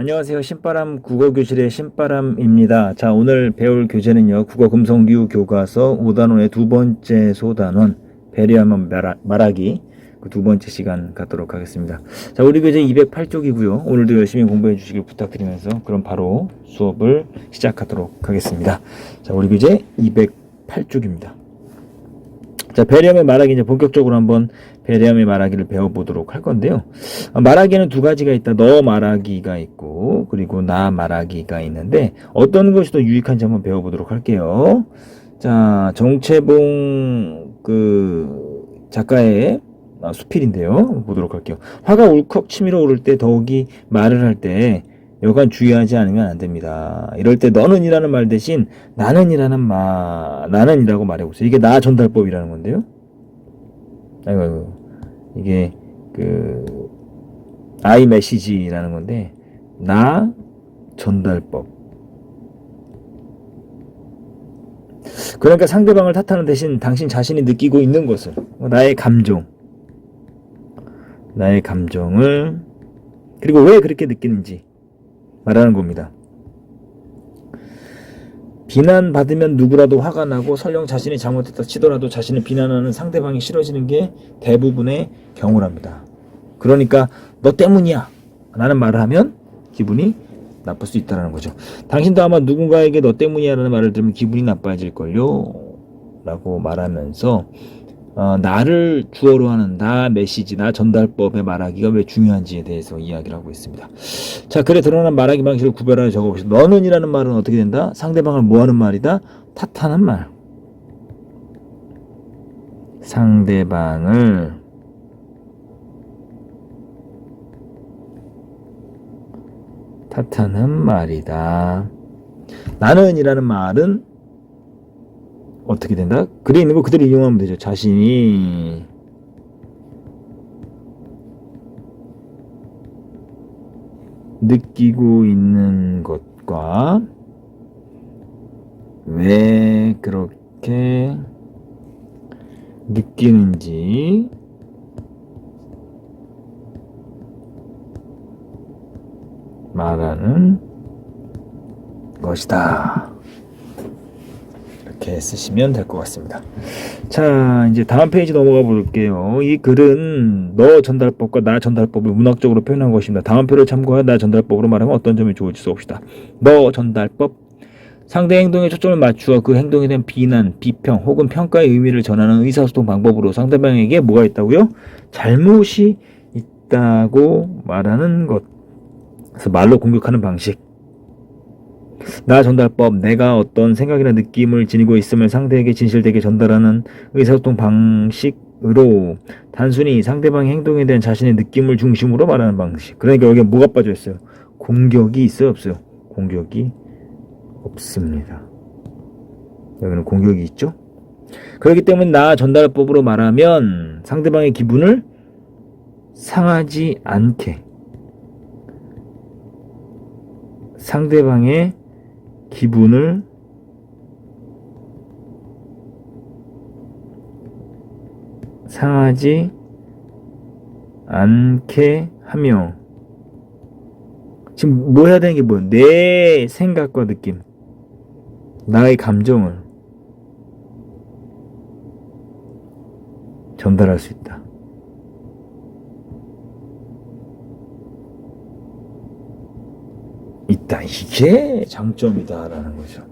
안녕하세요. 신바람 국어교실의 신바람입니다. 자, 오늘 배울 교재는요. 국어 금성류 교과서 5단원의 두 번째 소단원 배려하면 말하, 말하기 그 두 번째 시간 갖도록 하겠습니다. 자, 우리 교재 208쪽이고요. 오늘도 열심히 공부해 주시길 부탁드리면서 그럼 바로 수업을 시작하도록 하겠습니다. 자, 우리 교재 208쪽입니다. 자, 배려함의 말하기 이제 본격적으로 한번 배려함의 말하기를 배워보도록 할 건데요. 아, 말하기는 두 가지가 있다. 너 말하기가 있고, 그리고 나 말하기가 있는데, 어떤 것이 더 유익한지 한번 배워보도록 할게요. 자, 정채봉, 그, 작가의 아, 수필인데요. 보도록 할게요. 화가 울컥 치밀어 오를 때 더욱이 말을 할때 여간 주의하지 않으면 안 됩니다. 이럴 때 너는이라는 말 대신 나는이라는 말, 나는이라고 말해보세요. 이게 나 전달법이라는 건데요. 아이고, 아이고. 이게 그 아이 메시지라는 건데 나 전달법. 그러니까 상대방을 탓하는 대신 당신 자신이 느끼고 있는 것을 나의 감정, 나의 감정을 그리고 왜 그렇게 느끼는지 말하는 겁니다. 비난받으면 누구라도 화가 나고 설령 자신이 잘못했다 치더라도 자신을 비난하는 상대방이 싫어지는 게 대부분의 경우랍니다. 그러니까 너 때문이야 라는 말을 하면 기분이 나쁠 수 있다는 거죠. 당신도 아마 누군가에게 너 때문이야 라는 말을 들으면 기분이 나빠질걸요 라고 말하면서 어, 나를 주어로 하는 나 메시지, 나 전달법의 말하기가 왜 중요한지에 대해서 이야기를 하고 있습니다. 자, 글에 드러난 말하기 방식을 구별하여 적어보시죠. 너는이라는 말은 어떻게 된다? 상대방을 뭐하는 말이다? 탓하는 말. 상대방을 탓하는 말이다. 나는이라는 말은 어떻게 된다? 글에 있는 거 그대로 이용하면 되죠. 자신이 느끼고 있는 것과 왜 그렇게 느끼는지 말하는 것이다. 이렇게 쓰시면 될 것 같습니다. 자, 이제 다음 페이지 넘어가 볼게요. 이 글은 너 전달법과 나 전달법을 문학적으로 표현한 것입니다. 다음 표를 참고하여 나 전달법으로 말하면 어떤 점이 좋을지 써봅시다. 너 전달법 상대 행동에 초점을 맞추어 그 행동에 대한 비난, 비평 혹은 평가의 의미를 전하는 의사소통 방법으로 상대방에게 뭐가 있다고요? 잘못이 있다고 말하는 것. 그래서 말로 공격하는 방식. 나 전달법, 내가 어떤 생각이나 느낌을 지니고 있음을 상대에게 진실되게 전달하는 의사소통 방식으로 단순히 상대방의 행동에 대한 자신의 느낌을 중심으로 말하는 방식. 그러니까 여기에 뭐가 빠져 있어요? 공격이 있어요, 없어요? 공격이 없습니다. 여기는 공격이 있죠? 그렇기 때문에 나 전달법으로 말하면 상대방의 기분을 상하지 않게 상대방의 기분을 상하지 않게 하며 지금 뭐 해야 되는 게 뭐야? 내 생각과 느낌, 나의 감정을 전달할 수 있다. 있다. 이게 장점이다라는 거죠.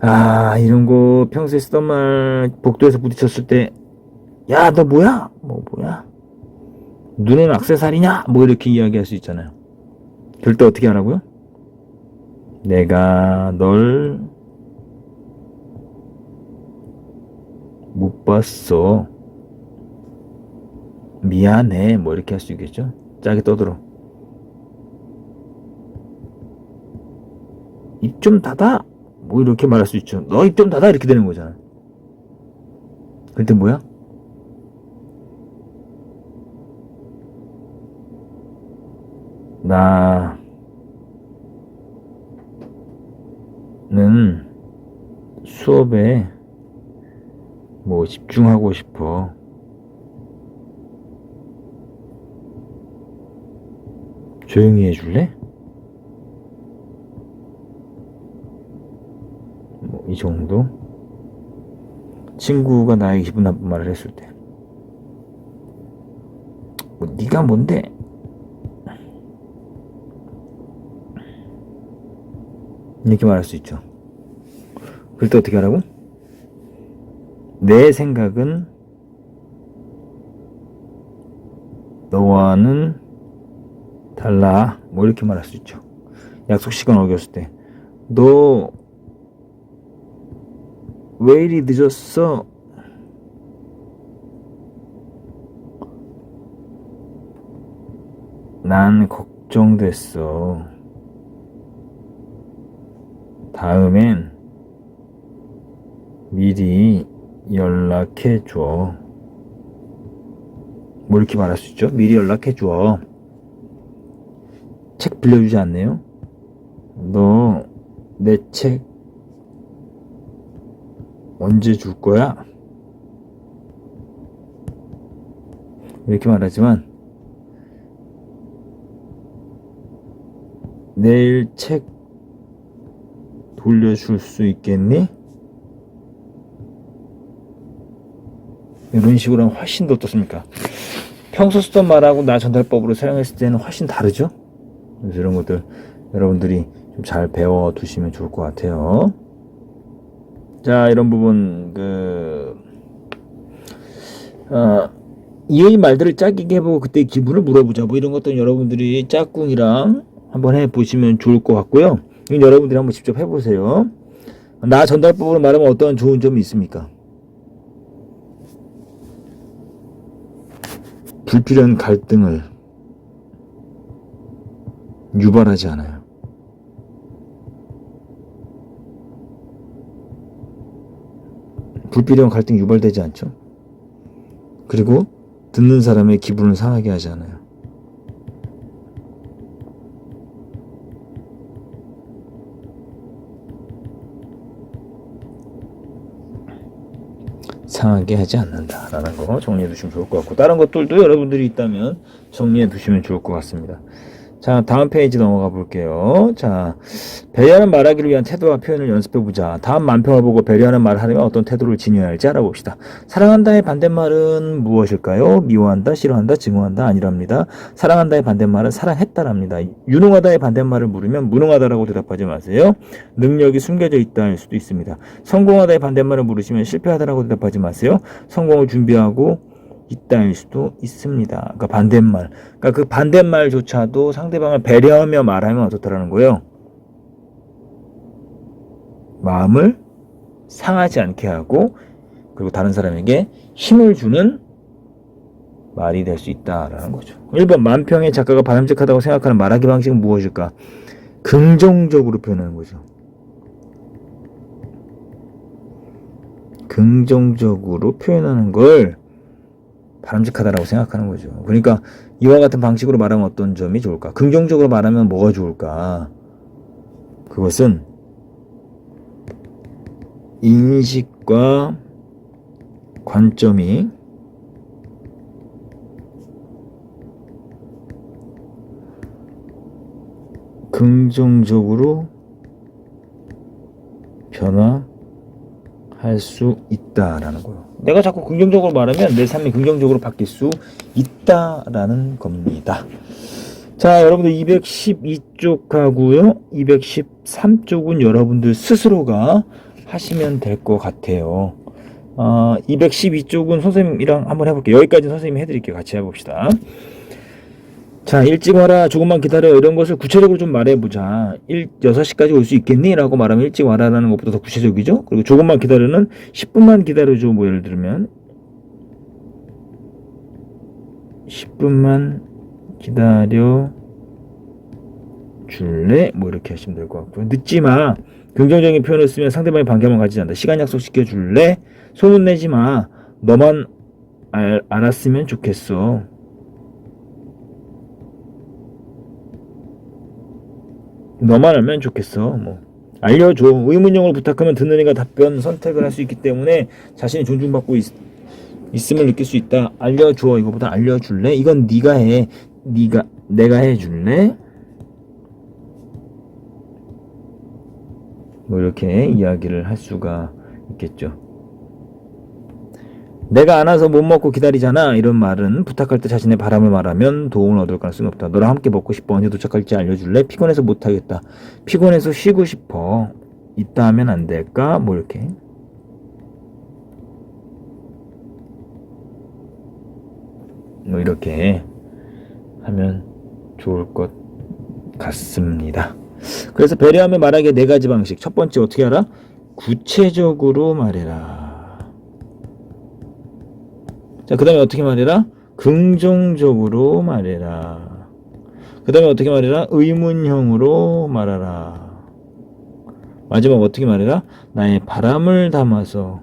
아, 이런 거 평소에 쓰던 말 복도에서 부딪혔을 때, 야, 너 뭐야? 뭐, 뭐야? 눈은 악세사리냐? 뭐 이렇게 이야기할 수 있잖아요. 그럴 때 어떻게 하라고요? 내가 널 못 봤어. 미안해. 뭐 이렇게 할 수 있겠죠? 짜게 떠들어. 입 좀 닫아. 뭐 이렇게 말할 수 있죠. 너 입 좀 닫아. 이렇게 되는 거잖아. 때 뭐야? 나는 수업에 뭐 집중하고 싶어. 조용히 해줄래? 뭐 이 정도? 친구가 나에게 기분 나쁜 말을 했을 때. 뭐 네가 뭔데? 이렇게 말할 수 있죠. 그럴 때 어떻게 하라고? 내 생각은 너와는 달라. 뭐 이렇게 말할 수 있죠. 약속 시간 어겼을 때. 너 왜 이리 늦었어? 난 걱정됐어. 다음엔 미리 연락해 줘. 뭐 이렇게 말할 수 있죠? 미리 연락해 줘. 책 빌려주지 않네요? 너 내 책 언제 줄 거야? 이렇게 말하지만 내일 책 돌려줄 수 있겠니? 이런 식으로 하면 훨씬 더 어떻습니까? 평소 쓰던 말하고 나 전달법으로 사용했을 때는 훨씬 다르죠? 그래서 이런 것들 여러분들이 좀 잘 배워 두시면 좋을 것 같아요. 자, 이런 부분, 그, 어, 이의 말들을 짝이게 해보고 그때 기분을 물어보자. 뭐 이런 것들 여러분들이 짝꿍이랑 한번 해보시면 좋을 것 같고요. 여러분들이 한번 직접 해보세요. 나 전달법으로 말하면 어떤 좋은 점이 있습니까? 불필요한 갈등을 유발하지 않아요. 불필요한 갈등 유발되지 않죠. 그리고 듣는 사람의 기분을 상하게 하지 않아요. 상하게 하지 않는다라는 거 정리해 두시면 좋을 것 같고 다른 것들도 여러분들이 있다면 정리해 두시면 좋을 것 같습니다. 자 다음 페이지 넘어가 볼게요. 자 배려하는 말하기를 위한 태도와 표현을 연습해 보자. 다음 만평을 보고 배려하는 말을 하려면 어떤 태도를 지녀야 할지 알아봅시다. 사랑한다의 반대말은 무엇일까요? 미워한다, 싫어한다, 증오한다 아니랍니다. 사랑한다의 반대말은 사랑했다랍니다. 유능하다의 반대말을 물으면 무능하다라고 대답하지 마세요. 능력이 숨겨져 있다 할 수도 있습니다. 성공하다의 반대말을 물으시면 실패하다라고 대답하지 마세요. 성공을 준비하고 있다일 수도 있습니다. 그러니까 반대말. 그러니까 그 반대말조차도 상대방을 배려하며 말하면 어떻다라는 거예요. 마음을 상하지 않게 하고 그리고 다른 사람에게 힘을 주는 말이 될 수 있다라는 거죠. 1번 만평의 작가가 바람직하다고 생각하는 말하기 방식은 무엇일까? 긍정적으로 표현하는 거죠. 긍정적으로 표현하는 걸 바람직하다라고 생각하는 거죠. 그러니까 이와 같은 방식으로 말하면 어떤 점이 좋을까? 긍정적으로 말하면 뭐가 좋을까? 그것은 인식과 관점이 긍정적으로 변화 할 수 있다라는 거예요. 내가 자꾸 긍정적으로 말하면 내 삶이 긍정적으로 바뀔 수 있다라는 겁니다. 자, 여러분들 212쪽하고요. 213쪽은 여러분들 스스로가 하시면 될 것 같아요. 어, 212쪽은 선생님이랑 한번 해볼게요. 여기까지 선생님이 해드릴게요. 같이 해봅시다. 자, 일찍 와라, 조금만 기다려. 이런 것을 구체적으로 좀 말해보자. 1, 6시까지 올 수 있겠니? 라고 말하면 일찍 와라라는 것보다 더 구체적이죠? 그리고 조금만 기다려는 10분만 기다려줘. 뭐 예를 들면. 10분만 기다려 줄래? 뭐 이렇게 하시면 될 것 같고요. 늦지 마. 긍정적인 표현을 쓰면 상대방이 반감을 가지지 않는다. 시간 약속 시켜 줄래? 소문내지 마. 너만 알, 알았으면 좋겠어. 너만 알면 좋겠어. 뭐 알려줘. 의문형을 부탁하면 듣는 애가 답변 선택을 할 수 있기 때문에 자신이 존중받고 있, 있음을 느낄 수 있다. 알려줘. 이거보다 알려줄래? 이건 네가 해. 네가 내가 해줄래? 뭐 이렇게 이야기를 할 수가 있겠죠. 내가 안 와서 못 먹고 기다리잖아. 이런 말은 부탁할 때 자신의 바람을 말하면 도움을 얻을 가능성이 없다. 너랑 함께 먹고 싶어. 언제 도착할지 알려줄래? 피곤해서 못하겠다. 피곤해서 쉬고 싶어. 이따 하면 안 될까? 뭐 이렇게. 뭐 이렇게 하면 좋을 것 같습니다. 그래서 배려하며 말하기의 네 가지 방식. 첫 번째 어떻게 하라? 구체적으로 말해라. 자, 그 다음에 어떻게 말해라? 긍정적으로 말해라. 그 다음에 어떻게 말해라? 의문형으로 말하라. 마지막 어떻게 말해라? 나의 바람을 담아서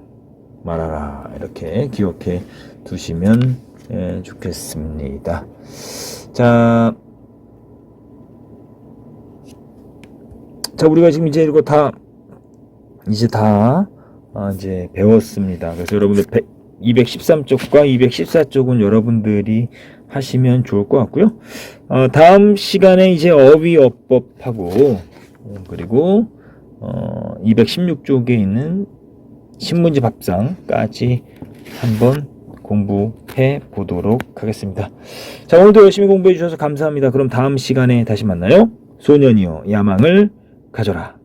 말하라. 이렇게 기억해 두시면 예, 좋겠습니다. 자, 자, 우리가 지금 이제 이거 다, 이제 다, 아, 이제 배웠습니다. 그래서 여러분들 213쪽과 214쪽은 여러분들이 하시면 좋을 것 같고요. 어, 다음 시간에 이제 어휘어법하고, 어, 그리고, 어, 216쪽에 있는 신문지 밥상까지 한번 공부해 보도록 하겠습니다. 자, 오늘도 열심히 공부해 주셔서 감사합니다. 그럼 다음 시간에 다시 만나요. 소년이여, 야망을 가져라.